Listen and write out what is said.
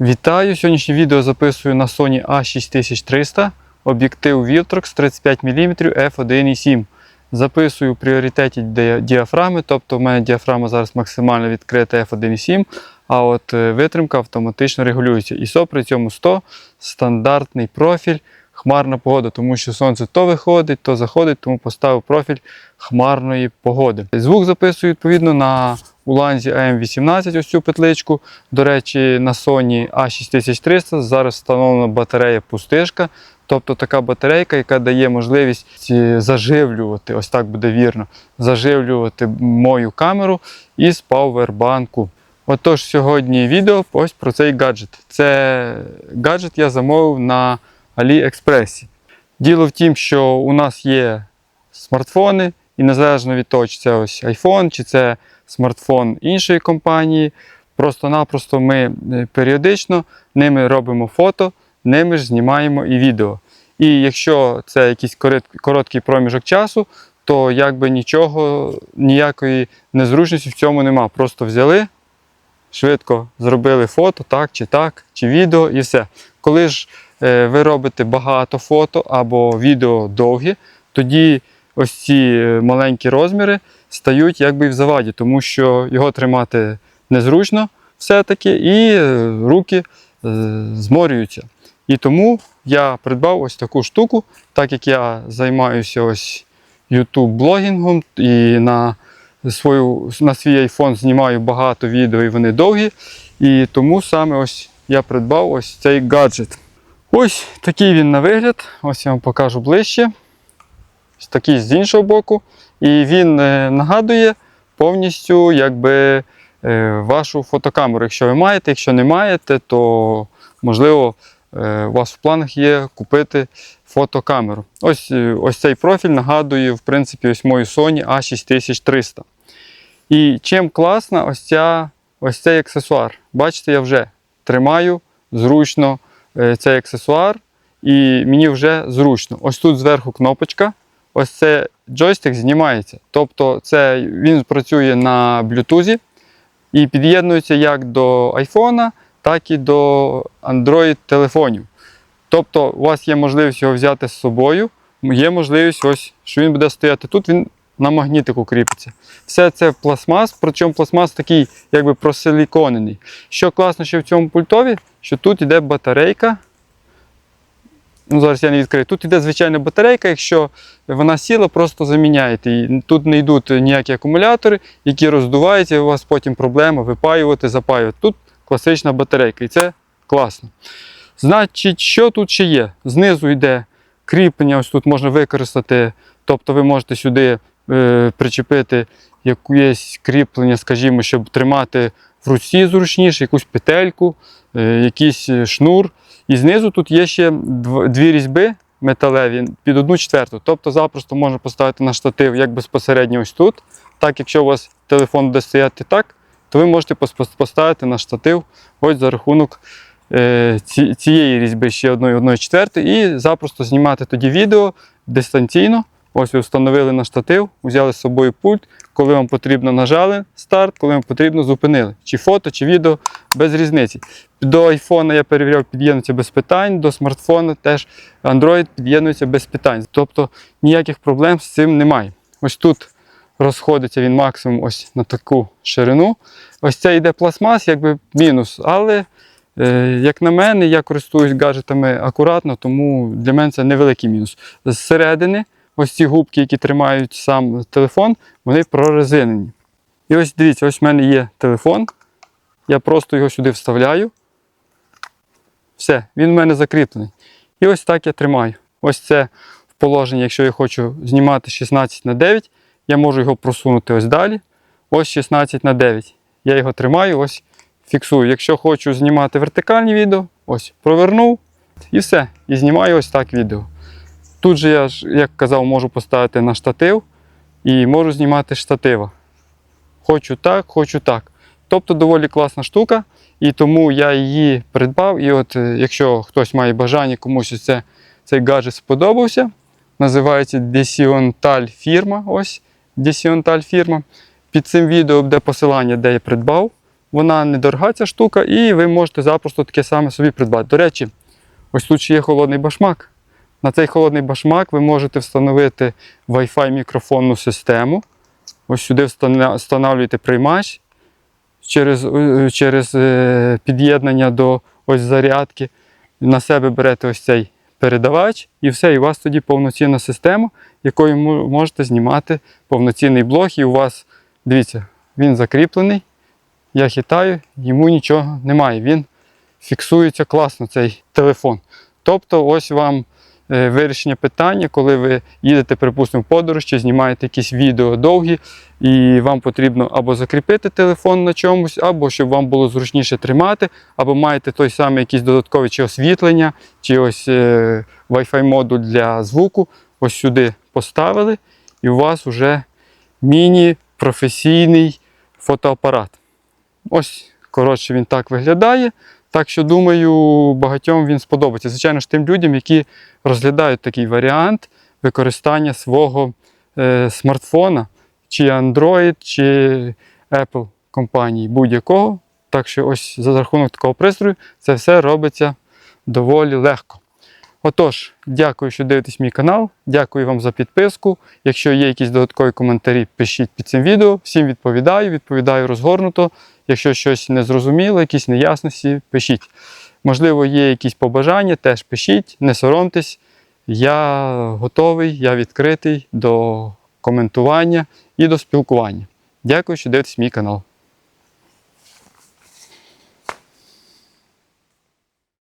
Вітаю! Сьогоднішнє відео записую на Sony A6300, об'єктив Viltrox 35 мм f1.7. Записую в пріоритеті діафрами, тобто в мене діафрама зараз максимально відкрита f1.7, а от е, витримка автоматично регулюється. ISO при цьому 100, стандартний профіль, хмарна погода, тому що сонце то виходить, то заходить, тому поставив профіль хмарної погоди. Звук записую відповідно на Уланзі AM18, ось цю петличку. До речі, на Sony A6300 зараз встановлена батарея пустишка. Тобто така батарейка, яка дає можливість заживлювати, ось так буде вірно, заживлювати мою камеру із пауербанку. Отож, сьогодні відео ось про цей гаджет. Це гаджет я замовив на AliExpress. Діло в тім, що у нас є смартфони, і незалежно від того, чи це ось iPhone, чи це смартфон іншої компанії, просто-напросто ми е, періодично ними робимо фото, ними ж знімаємо і відео. І якщо це якийсь короткий проміжок часу, то якби нічого, ніякої незручності в цьому нема. Просто взяли, швидко зробили фото, так чи так, чи відео, і все. Коли ж е, ви робите багато фото або відео довгі, тоді ось ці е, маленькі розміри стають якби в заваді, тому що його тримати незручно все-таки, і е, руки зморюються. І тому я придбав ось таку штуку, так як я займаюся ось YouTube блогінгом і на, свою, на свій iPhone знімаю багато відео і вони довгі. І тому саме ось я придбав ось цей гаджет. Ось такий він на вигляд. Ось я вам покажу ближче. Ось такий з іншого боку. І він е, нагадує повністю якби, е, вашу фотокамеру. Якщо ви маєте, якщо не маєте, то можливо е, у вас в планах є купити фотокамеру. Ось, ось цей профіль нагадує, в принципі, ось мою Sony A6300. І чим класна ось, ця, ось цей аксесуар. Бачите, я вже тримаю зручно е, цей аксесуар, і мені вже зручно. Ось тут зверху кнопочка. Ось це джойстик знімається. Тобто це, він працює на Bluetooth і під'єднується як до iPhone, так і до Android телефонів. Тобто у вас є можливість його взяти з собою, є можливість, ось, що він буде стояти тут, він на магнітику кріпиться. Все це пластмас, причому пластмас такий якби просиліконений. Що класно ще в цьому пультові, що тут йде батарейка. Ну, зараз я не відкрию. Тут йде звичайна батарейка, якщо вона сіла, просто заміняєте її. Тут не йдуть ніякі акумулятори, які роздуваються, і у вас потім проблема випаювати, запаювати. Тут класична батарейка, і це класно. Значить, що тут ще є? Знизу йде кріплення, ось тут можна використати, тобто ви можете сюди е, причепити якесь кріплення, скажімо, щоб тримати в руці зручніше, якусь петельку, е, якийсь е, шнур. І знизу тут є ще дві різьби металеві під одну четверту. Тобто запросто можна поставити на штатив як безпосередньо ось тут. Так, якщо у вас телефон буде стояти так, то ви можете поставити на штатив ось за рахунок цієї різьби ще одної одної четвертої, і запросто знімати тоді відео дистанційно. Ось ви встановили на штатив, взяли з собою пульт. Коли вам потрібно, нажали старт, коли вам потрібно, зупинили. Чи фото, чи відео, без різниці. До iPhone я перевіряв, під'єднується без питань, до смартфону теж Android під'єднується без питань. Тобто ніяких проблем з цим немає. Ось тут розходиться він максимум ось на таку ширину. Ось це йде пластмас, якби мінус. Але, е, як на мене, я користуюсь гаджетами акуратно, тому для мене це невеликий мінус. Зсередини, ось ці губки, які тримають сам телефон, вони прорезинені. І ось дивіться, ось в мене є телефон. Я просто його сюди вставляю. Все, він в мене закріплений. І ось так я тримаю. Ось це в положенні, якщо я хочу знімати 16 на 9, я можу його просунути ось далі. Ось 16 на 9. Я його тримаю, ось фіксую. Якщо хочу знімати вертикальні відео, ось провернув і все. І знімаю ось так відео. Тут же я як казав, можу поставити на штатив і можу знімати штатива. Хочу так, хочу так. Тобто доволі класна штука, і тому я її придбав. І от е, якщо хтось має бажання, комусь це, цей гаджет сподобався, називається Desiontal фірма. Ось Desiontal фірма. Під цим відео буде посилання, де я придбав. Вона недорога ця штука, і ви можете запросто таке саме собі придбати. До речі, ось тут ще є холодний башмак. На цей холодний башмак ви можете встановити Wi-Fi мікрофонну систему. Ось сюди встановлюєте приймач через, е, через е, під'єднання до ось зарядки. На себе берете ось цей передавач, і все, і у вас тоді повноцінна система, якою мо- можете знімати повноцінний блог. І у вас, дивіться, він закріплений. Я хитаю, йому нічого немає. Він фіксується класно, цей телефон. Тобто, ось вам вирішення питання, коли ви їдете, припустимо, в подорож чи знімаєте якісь відео довгі, і вам потрібно або закріпити телефон на чомусь, або щоб вам було зручніше тримати, або маєте той самий якийсь додатковий чи освітлення, чи ось е, Wi-Fi модуль для звуку. Ось сюди поставили, і у вас вже міні-професійний фотоапарат. Ось, коротше, він так виглядає. Так що, думаю, багатьом він сподобається. Звичайно ж, тим людям, які розглядають такий варіант використання свого е, смартфона, чи Android, чи Apple компанії, будь-якого. Так що, ось за рахунок такого пристрою, це все робиться доволі легко. Отож, дякую, що дивитесь мій канал. Дякую вам за підписку. Якщо є якісь додаткові коментарі, пишіть під цим відео. Всім відповідаю, відповідаю розгорнуто. Якщо щось не зрозуміло, якісь неясності, пишіть. Можливо, є якісь побажання, теж пишіть, не соромтесь. Я готовий, я відкритий до коментування і до спілкування. Дякую, що дивитесь мій канал.